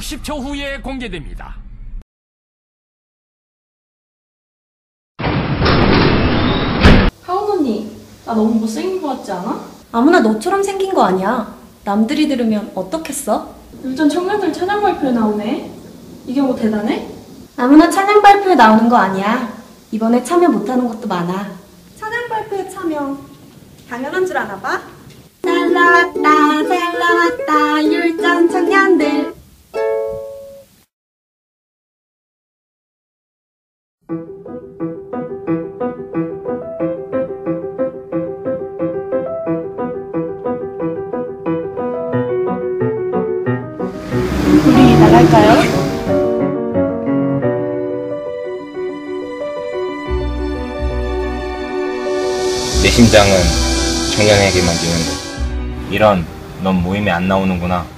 10초 후에 공개됩니다. 하은 언니, 나 너무 못생긴 것 같지 않아? 아무나 너처럼 생긴 거 아니야. 남들이 들으면 어떻겠어? 요즘 청년들 찬양 발표에 나오네. 이게 뭐 대단해? 아무나 찬양 발표에 나오는 거 아니야. 이번에 참여 못하는 것도 많아. 찬양 발표에 참여. 당연한 줄 아나 봐? 잘 나왔다, 잘 나왔다, 우리 나갈까요? 내 심장은 청년에게만 뛰는데 이런 넌 모임에 안 나오는구나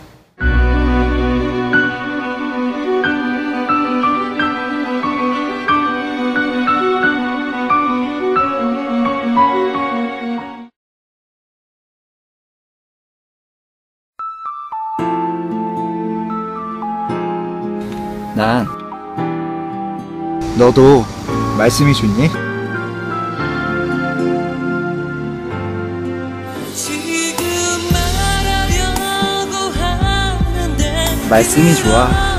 난 너도 말씀이 좋니? 말씀이 좋아.